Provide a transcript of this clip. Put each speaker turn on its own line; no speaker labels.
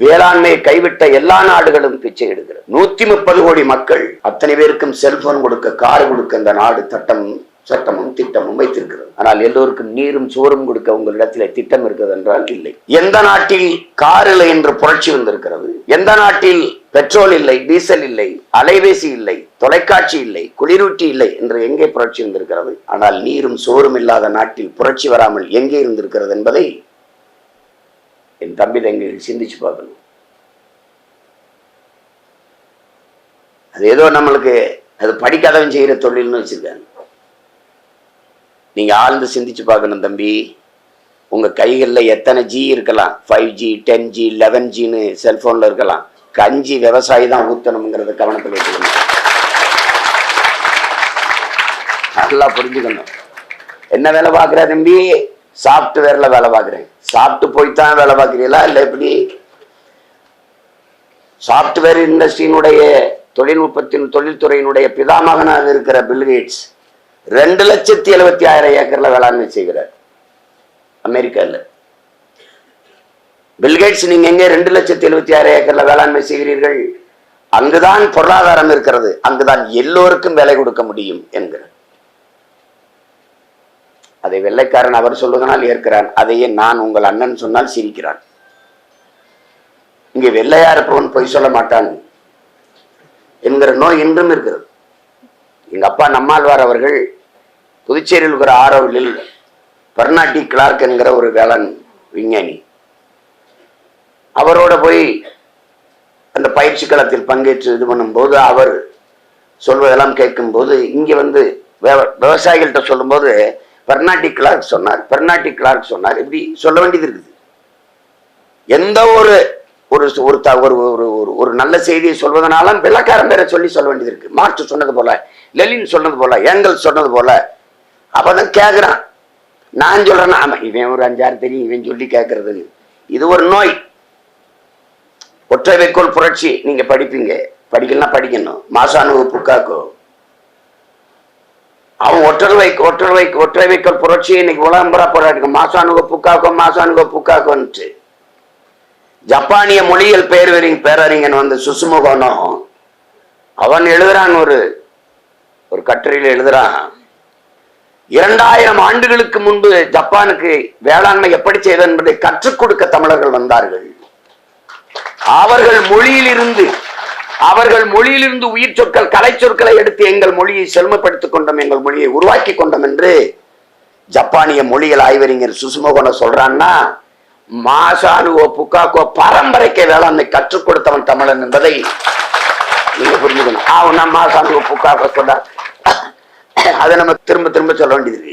வேளாண்மையை கைவிட்ட எல்லா நாடுகளும் பிச்சை எடுக்கிறது. நூத்தி முப்பது கோடி மக்கள் அத்தனை பேருக்கும் செல்போன் கொடுக்க கார் கொடுக்க இந்த நாடு சட்டம் சட்டமும் திட்டமும் வைத்திருக்கிறது. ஆனால் எல்லோருக்கும் நீரும் சோறும் கொடுக்க உங்களிடத்தில் திட்டம் இருக்கிறது என்றால் இல்லை. எந்த நாட்டில் கார் இல்லை என்று புரட்சி வந்திருக்கிறது? எந்த நாட்டில் பெட்ரோல் இல்லை டீசல் இல்லை அலைபேசி இல்லை தொலைக்காட்சி இல்லை குளிரூட்டி இல்லை என்று எங்கே புரட்சி வந்திருக்கிறது? ஆனால் நீரும் சோறும் இல்லாத நாட்டில் புரட்சி வராமல் எங்கே இருந்திருக்கிறது என்பதை என் தம்பி தங்கிகள் சிந்திச்சு பார்க்கணும். அது ஏதோ நம்மளுக்கு அது படிக்காதவன் செய்கிற தொழில்னு வச்சிருக்காங்க. நீங்க ஆழ்ந்து சிந்திச்சு பார்க்கணும் தம்பி. உங்க கைகளில் எத்தனை ஜி இருக்கலாம்? Five G ten G eleven ஜின்னு செல்ஃபோனில் இருக்கலாம். கஞ்சி விவசாயி தான் ஊத்தணுங்கிறத கவனத்தில் வச்சுக்கணும். நல்லா புரிஞ்சுக்கணும். என்ன வேலை பார்க்குற தம்பி? சாஃப்ட்வேர்ல வேலை பார்க்குறேன். சாப்பிட்டு போய்தான் வேலை பார்க்குறீங்களா இல்லை எப்படி சாஃப்ட்வேர் இண்டஸ்ட்ரியினுடைய தொழில்நுட்பத்தின் தொழில்துறையினுடைய பிதாமகனாக இருக்கிற பில்கேட்ஸ் ரெண்டு லட்சத்தி எழுபத்தி ஆயிரம் ஏக்கர்ல வேளாண்மை செய்கிறார். அமெரிக்காவில் பில்கேட்ஸ் நீங்க எங்க ரெண்டு லட்சத்தி எழுபத்தி ஆயிரம் ஏக்கர்ல வேளாண்மை செய்கிறீர்கள்? அங்குதான் பொருளாதாரம் இருக்கிறது. அங்குதான் எல்லோருக்கும் வேலை கொடுக்க முடியும் என்கிறார். அதை வெள்ளைக்காரன் அவர் சொல்லுவதனால் ஏற்கிறான். அதையே நான் உங்கள் அண்ணன் சொன்னால் சிரிக்கிறான். இங்கே வெள்ளையா இருப்பவன் பொய் சொல்ல மாட்டான். என்கிற நோய் இன்றும் இருக்கிறது. எங்க அப்பா நம்மாழ்வார் அவர்கள் புதுச்சேரியில் இருக்கிற ஆரோவிலில் பர்னாட்டி கிளார்க் என்கிற ஒரு வேளாண் விஞ்ஞானி. அவரோட போய் அந்த பயிற்சி களத்தில் பங்கேற்று இது பண்ணும்போது அவர் சொல்வதெல்லாம் கேட்கும்போது இங்க வந்து விவ- விவசாயிகள்கிட்ட சொல்லும்போது பெர்னாட்டி கிளார்க் சொன்னார். பெர்னாட்டி கிளார்க் சொன்னார். இப்படி சொல்ல வேண்டியது இருக்குது. எந்த ஒரு ஒரு ஒரு த- ஒரு ஒரு ஒரு ஒரு நல்ல செய்தியை சொல்வதனாலும் வெள்ளக்காரன் பேரை சொல்லி சொல்ல வேண்டியது இருக்கு. மார்க்ஸ் சொன்னது போல லெலின் சொன்னது போல ஏங்கல் சொன்னது போல அப்பதான் கேட்குறான் நான் சொல்றேன்னா ஆமா இவன் ஒரு அஞ்சாறு தெரியும் இவன் சொல்லி கேட்கறது இது ஒரு நோய். ஒற்றை வைக்கோல் புரட்சி நீங்க படிப்பீங்க. படிக்கலாம் படிக்கணும். மாசானு புக்காக்கோ அவன் ஒற்றர் வைக்க ஒற்றர் வைக்க ஒற்றை புரட்சி இன்னைக்கு விளம்பரம் போராட்டம் மாசானுகோ புக்காக்கோ மாசானுகோ புக்காக்கோன்ட்டு ஜப்பானிய மொழியில் பேரறிஞர் பேரறிஞன் வந்து சுசுமுகனோ அவன் எழுதுறான் ஒரு ஒரு கட்டுரையில் எழுதுறான். இரண்டாயிரம் ஆண்டுகளுக்கு முன்பு ஜப்பானுக்கு வேளாண்மை எப்படி செய்தது என்பதை கற்றுக் கொடுக்க தமிழர்கள் வந்தார்கள். அவர்கள் மொழியிலிருந்து அவர்கள் மொழியிலிருந்து உயிர் சொற்கள் கலை சொற்களை எடுத்து எங்கள் மொழியை செழுமைப்படுத்திக் கொண்டோம் எங்கள் மொழியை உருவாக்கி கொண்டோம் என்று ஜப்பானிய மொழிகள் ஆய்வறிஞர் சுசுமகோன சொல்றான்னா மாசானுவோ புக்காக்கோ பரம்பரைக்கு வேளாண்மை கற்றுக் கொடுத்தவன் தமிழன் என்பதை நீங்க புரிஞ்சுக்கணும். அவன் மாசானுவோ புக்காக்கோ சொன்னார். அதை நம்ம திரும்ப திரும்ப சொல்ல வேண்டியது